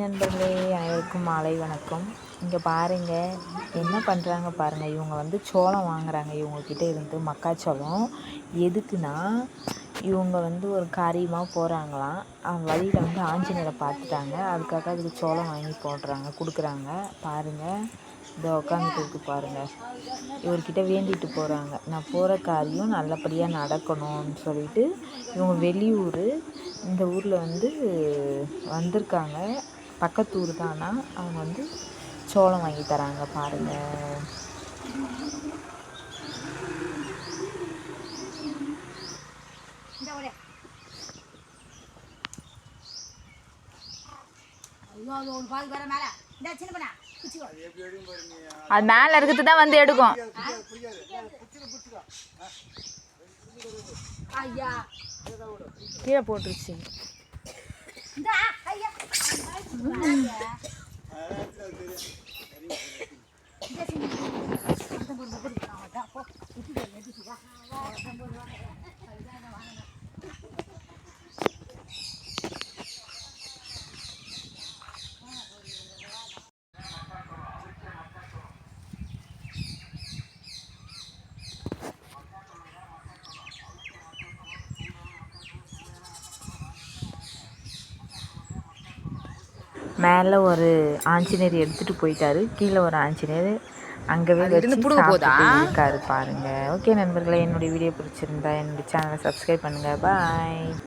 நண்பர்களே அனைவருக்கும் மாலை வணக்கம். இங்கே பாருங்க என்ன பண்ணுறாங்க பாருங்கள் இவங்க வந்து சோளம் வாங்குறாங்க. இவங்கக்கிட்ட இருந்து மக்காச்சோளம். எதுக்குன்னா இவங்க வந்து ஒரு காரியமாக போகிறாங்களாம் வழியில் வந்து ஆஞ்சநேயரை பார்த்துட்டாங்க. அதுக்காக அதுக்கு சோளம் வாங்கி போடுறாங்க கொடுக்குறாங்க. பாருங்கள் இதை உட்காந்துட்டு இருக்கு பாருங்கள் இவர்கிட்ட வேண்டிட்டு போகிறாங்க நான் போகிற காரியம் நல்லபடியாக நடக்கணும்னு சொல்லிட்டு இவங்க வெளியூர் இந்த ஊரில் வந்து வந்திருக்காங்க. பக்கத்து ஊர் தானா? அவங்க வந்து சோளம் வாங்கி தராங்க பாருங்கள் அது மேலே. இருக்கிறது தான் வந்து எடுக்கும். கீழே போட்டுருச்சு. Ini sini. Kita buru-buru di kawasan kok. Itu dia di sini. Kalau sambung lagi. மேலே ஒரு ஆஞ்சநேயர் எடுத்துகிட்டு போயிட்டாரு. கீழே ஒரு ஆஞ்சநேயர் அங்கவே வச்சு இருக்காரு பாருங்க. ஓகே நண்பர்களே என்னுடைய வீடியோ பிடிச்சிருந்தா என்னுடைய சேனலை சப்ஸ்கிரைப் பண்ணுங்கள் பாய்